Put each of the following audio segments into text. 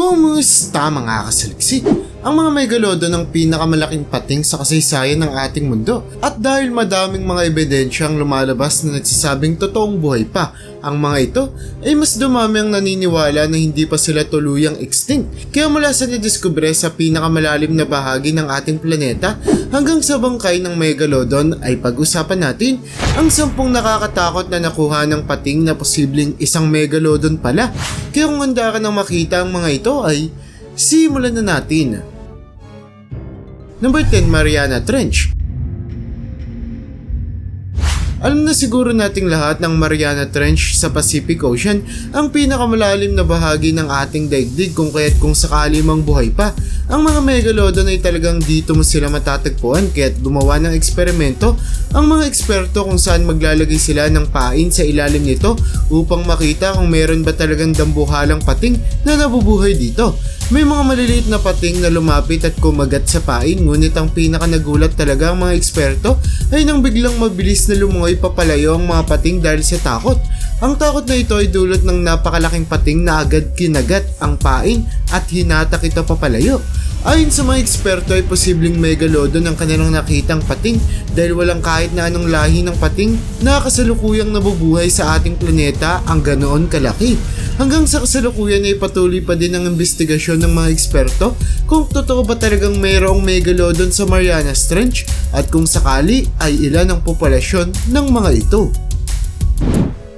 Kumusta mga kasaliksik? Ang mga megalodon ang pinakamalaking pating sa kasaysayan ng ating mundo. At dahil madaming mga ebidensya ang lumalabas na nagsasabing totoong buhay pa ang mga ito, ay mas dumami ang naniniwala na hindi pa sila tuluyang extinct. Kaya mula sa nadiskubre sa pinakamalalim na bahagi ng ating planeta hanggang sa bangkay ng megalodon ay pag-usapan natin ang sampung nakakatakot na nakuha ng pating na posibleng isang megalodon pala. Kaya kung handa ka nang makita ang mga ito ay simulan na natin. Number 10 Mariana Trench alam na siguro nating lahat ng Mariana Trench sa Pacific Ocean ang pinakamalalim na bahagi ng ating daigdig kung kaya't kung sakali mang buhay pa. Ang mga megalodon ay talagang dito mo sila matatagpuan kaya't gumawa ng eksperimento ang mga eksperto kung saan maglalagay sila ng pain sa ilalim nito upang makita kung meron ba talagang dambuhalang pating na nabubuhay dito. May mga maliliit na pating na lumapit at kumagat sa pain ngunit ang pinaka nagulat talaga ang mga eksperto ay nang biglang mabilis na lumungoy papalayo ang mga pating dahil sa takot. Ang takot na ito ay dulot ng napakalaking pating na agad kinagat ang pain at hinatak ito papalayo. Ayon sa mga eksperto ay posibleng megalodon ang kanilang nakitang pating dahil walang kahit na anong lahi ng pating na kasalukuyang nabubuhay sa ating planeta ang ganoon kalaki. Hanggang sa kasalukuyan ay patuloy pa din ang investigasyon ng mga eksperto kung totoo ba talagang mayroong megalodon sa Marianas Trench at kung sakali ay ilan ang populasyon ng mga ito.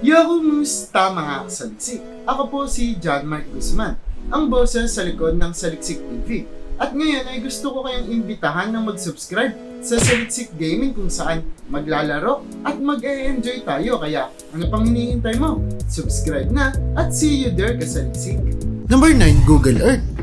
Yo, kumusta mga kasaliksik? Ako po si John Mark Guzman, ang boses sa likod ng Saliksik TV. At ngayon ay gusto ko kayong imbitahan na mag-subscribe sa Saliksik Gaming kung saan maglalaro at mag-e-enjoy tayo. Kaya ano pang hinihintay mo? Subscribe na at see you there kasaliksik. Number 9, Google Earth.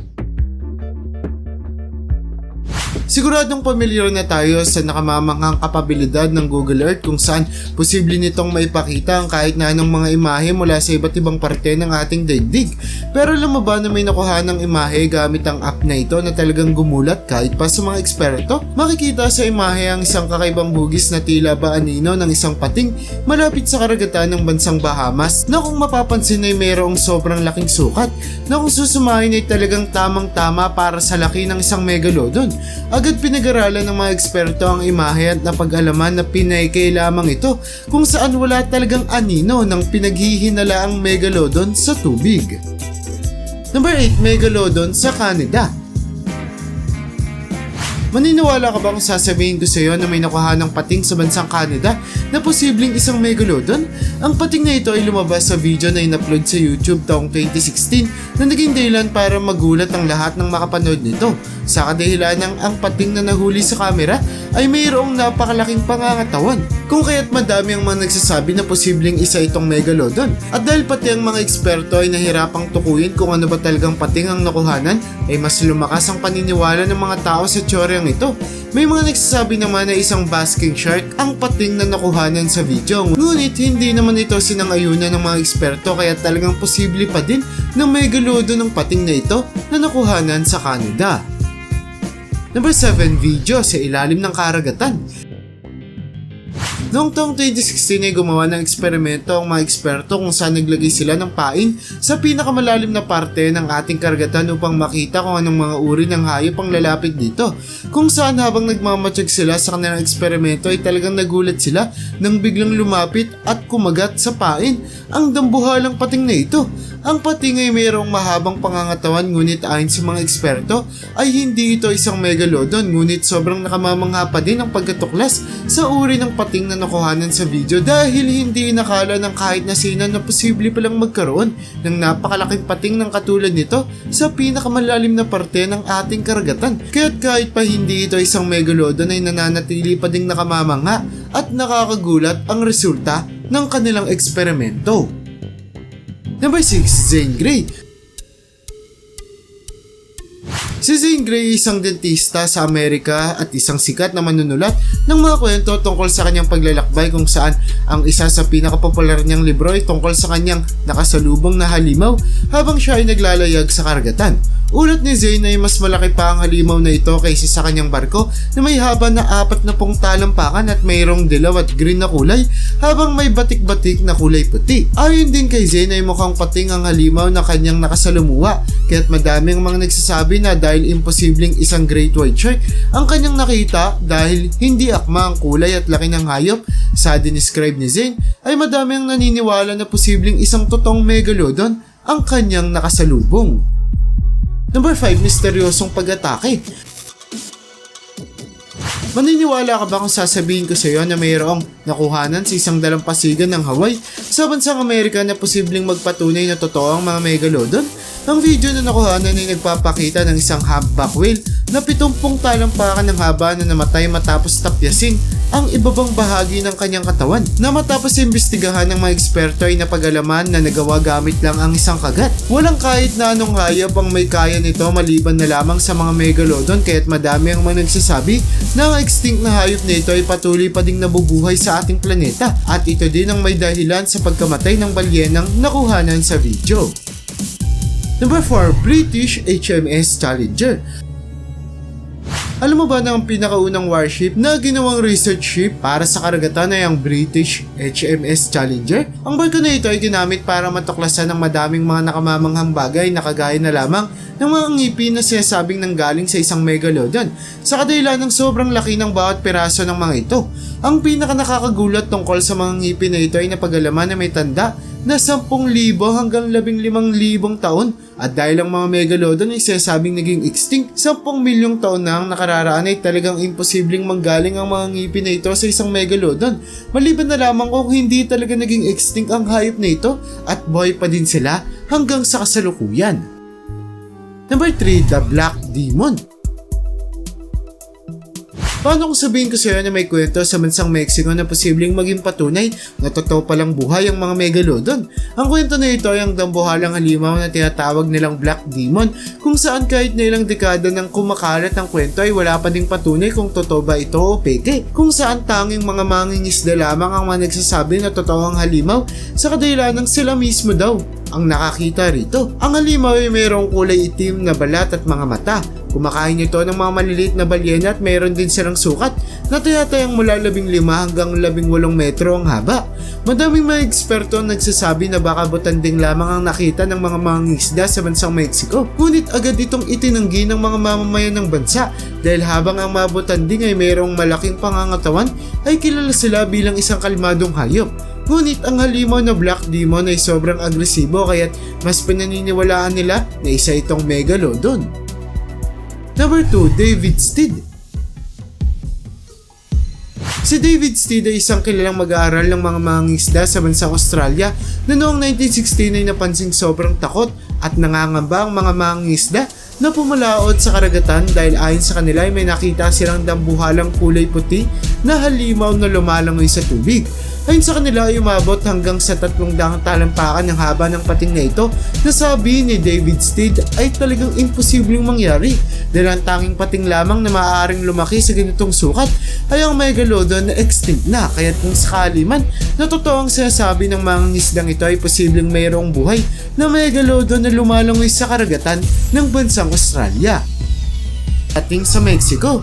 Siguradong pamilyar na tayo sa nakamamanghang kapabilidad ng Google Earth kung saan posible nitong maipakita ang kahit na anong mga imahe mula sa iba't ibang parte ng ating daigdig. Pero alam mo ba na may nakuha ng imahe gamit ang app na ito na talagang gumulat kahit pa sa mga eksperto? Makikita sa imahe ang isang kakaibang hugis na tila ba anino ng isang pating malapit sa karagatan ng bansang Bahamas na kung mapapansin ay mayroong sobrang laking sukat na kung susumahin ay talagang tamang tama para sa laki ng isang megalodon. Agad pinag-aralan ng mga eksperto ang imahe at napag-alaman na pinaykay lamang ito kung saan wala talagang anino ng pinaghihinalaang megalodon sa tubig. Number 8, Megalodon sa Canada. Maniniwala ka ba kung sasabihin ko sa iyo na may nakuha ng pating sa bansang Canada na posibleng isang megalodon? Ang pating na ito ay lumabas sa video na in-upload sa YouTube taong 2016 na naging dahilan para magulat ang lahat ng makapanood nito. Sa kadahilan ng ang pating na nahuli sa kamera ay mayroong napakalaking pangangatawan. Kung kaya't madami ang mga nagsasabi na posibleng isa itong megalodon. At dahil pati ang mga eksperto ay nahirapang tukuyin kung ano ba talagang pating ang nakuhanan, ay mas lumakas ang paniniwala ng mga tao sa teoryang ito. May mga nagsasabi naman na isang basking shark ang pating na nakuhanan sa video. Ngunit hindi naman ito sinangayunan ng mga eksperto kaya talagang posible pa din na megalodon ng pating na ito na nakuhanan sa Canada. Number 7, video sa ilalim ng karagatan. Noong taong 2016 ay gumawa ng eksperimento ang mga eksperto kung saan naglagay sila ng pain sa pinakamalalim na parte ng ating karagatan upang makita kung anong mga uri ng hayop ang lalapit dito. Kung saan habang nagmamatsyag sila sa kanilang eksperimento ay talagang nagulat sila nang biglang lumapit at kumagat sa pain ang dambuhalang pating na ito. Ang pating ay mayroong mahabang pangangatawan ngunit ayon sa mga eksperto ay hindi ito isang megalodon ngunit sobrang nakamamangha pa din ang pagkatuklas sa uri ng pating na nakuhanan sa video dahil hindi nakala ng kahit na sino na posible palang magkaroon ng napakalaking pating ng katulad nito sa pinakamalalim na parte ng ating karagatan. Kaya't kahit pa hindi ito isang megalodon ay nananatili pa ding nakamamangha at nakakagulat ang resulta ng kanilang eksperimento. Number 6, Zane Grey. Si Zane Grey isang dentista sa Amerika at isang sikat na manunulat ng mga kwento tungkol sa kanyang paglalakbay kung saan ang isa sa pinakapopular niyang libro ay tungkol sa kanyang nakasalubong na halimaw habang siya ay naglalayag sa karagatan. Ulat ni Zane ay mas malaki pa ang halimaw na ito kaysa sa kanyang barko na may haba na apat na pong talampakan at mayroong dilaw at green na kulay habang may batik-batik na kulay puti. Ayon din kay Zane ay mukhang pating ang halimaw na kanyang nakasalumuha kaya't madami mga nagsasabi na dahil imposibleng isang great white shark ang kanyang nakita dahil hindi akma ang kulay at laki ng hayop sa dinescribe ni Zane ay madami ang naniniwala na posibleng isang totoong megalodon ang kanyang nakasalubong. Number 5, misteryosong pag-atake. Maniniwala ka ba kung sasabihin ko sa iyo na mayroong nakuhanan sa isang dalampasigan ng Hawaii sa bansang Amerika na posibleng magpatunay na totoo ang mga megalodon? Ang video na nakuhanan ay nagpapakita ng isang humpback whale na 70 talampakan ng haba na namatay matapos tapyasin ang ibabang bahagi ng kanyang katawan na matapos imbestigahan ng mga eksperto ay napagalaman na nagawa gamit lang ang isang kagat. Walang kahit na anong hayop ang may kaya nito maliban na lamang sa mga megalodon kaya't madami ang mga na ang extinct na hayop na ito ay patuloy pa ding nabubuhay sa ating planeta at ito din ang may dahilan sa pagkamatay ng balyenang nakuhanan sa video. Number 4, British HMS Challenger. Alam mo ba na ang pinakaunang warship na ginawang research ship para sa karagatan ay ang British HMS Challenger? Ang barko na ito ay ginamit para matuklasan ng madaming mga nakamamanghang bagay na kagaya na lamang ng mga ngipin na sinasabing nanggaling sa isang megalodon sa kadahilan ng sobrang laki ng bawat piraso ng mga ito. Ang pinaka nakakagulat tungkol sa mga ngipin na ito ay napagalaman na may tanda na 10,000 hanggang 15,000 taon. At dahil ang mga megalodon ay sinasabing naging extinct 10 milyong taon na ang nakararaan ay talagang imposibleng manggaling ang mga ngipin na ito sa isang megalodon. Maliban na lamang kung hindi talaga naging extinct ang hayop na ito at buhay pa din sila hanggang sa kasalukuyan. Number 3, The Black Demon Paano kung sabihin ko sa iyo na may kwento sa bansang Mexico na posibleng maging patunay na totoo palang buhay ang mga megalodon? Ang kwento na ito ay ang dambuhalang halimaw na tinatawag nilang Black Demon kung saan kahit na ilang dekada nang kumakalat ang kwento ay wala pa ding patunay kung totoo ba ito o peke. Kung saan tanging mga mangingisda lamang ang mga na totoo ang halimaw sa kadahilan ng sila mismo daw ang nakakita rito. Ang halimaw ay mayroong kulay itim na balat at mga mata. Kumakain ito ng mga maliliit na balyena at mayroon din silang sukat na tayatayang mula 15 hanggang 18 metro ang haba. Madaming mga eksperto ang nagsasabi na baka butanding lamang ang nakita ng mga mangingisda sa bansang Mexico. Ngunit agad itong itinanggi ng mga mamamayan ng bansa dahil habang ang mga butanding ay mayroong malaking pangangatawan ay kilala sila bilang isang kalmadong hayop. Ngunit ang halimaw na Black Demon ay sobrang agresibo kaya't mas pinaniniwalaan nila na isa itong megalodon. Number 2, David Steed. Si David Steed ay isang kilalang mag-aaral ng mga mangingisda sa bansang Australia na noong 1916 ay napansing sobrang takot at nangangamba ang mga mangingisda na pumalaot sa karagatan dahil ayon sa kanila ay may nakita silang dambuhalang kulay puti na halimaw na lumalangoy sa tubig. Ayon sa kanila ay umabot hanggang sa tatlong daang talampakan ng haba ng pating na ito na sabi ni David Steed ay talagang imposibleng mangyari dahil ang tanging pating lamang na maaaring lumaki sa ganitong sukat ay ang megalodon na extinct na kaya kung sakali man na totoo ang sinasabi ng mga ngisdang ito ay posibleng mayroong buhay na megalodon na lumalangoy sa karagatan ng bansang Australia. Ating sa Mexico,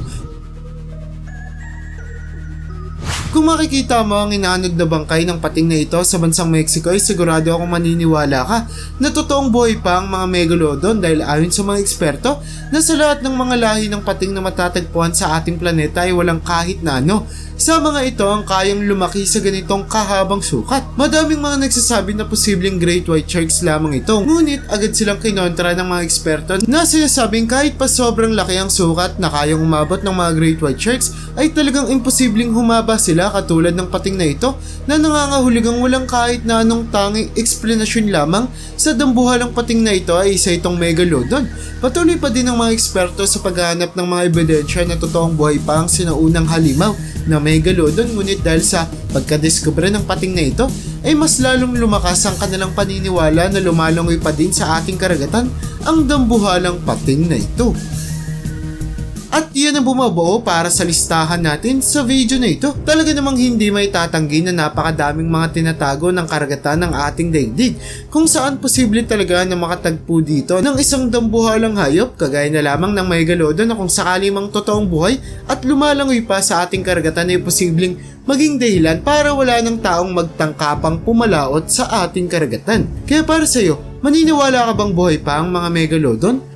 Makikita mo ang inaanod na bangkay ng pating na ito sa bansang Mexico ay sigurado akong maniniwala ka na totoong buhay pa ang mga megalodon dahil ayon sa mga eksperto na sa lahat ng mga lahi ng pating na matatagpuan sa ating planeta ay walang kahit na ano sa mga ito ang kayang lumaki sa ganitong kahabang sukat. Madaming mga nagsasabi na posibleng great white sharks lamang ito. Ngunit agad silang kinontra ng mga eksperto na sinasabing kahit pa sobrang laki ang sukat na kayang umabot ng mga great white sharks ay talagang imposibleng humaba sila katulad ng pating na ito na nangangahuligang walang kahit na anong tanging eksplanasyon lamang sa dambuhalang pating na ito ay isa itong megalodon. Patuloy pa din ang mga eksperto sa paghahanap ng mga ebidensya na totoong buhay pa ang sinaunang halimaw na megalodon ngunit dahil sa pagkadiskubre ng pating na ito ay mas lalong lumakas ang kanilang paniniwala na lumalangoy pa din sa ating karagatan ang dambuhalang pating na ito. At yan ang bumabuo para sa listahan natin sa video na ito. Talaga namang hindi may tatanggi na napakadaming mga tinatago ng karagatan ng ating daigdig kung saan posible talaga na makatagpo dito ng isang dambuhalang hayop kagaya na lamang ng Megalodon na kung sakali mang totoong buhay at lumalangoy pa sa ating karagatan ay posibleng maging dahilan para wala ng taong magtangkapang pumalaot sa ating karagatan. Kaya para sa'yo, maniniwala ka bang buhay pa ang mga Megalodon?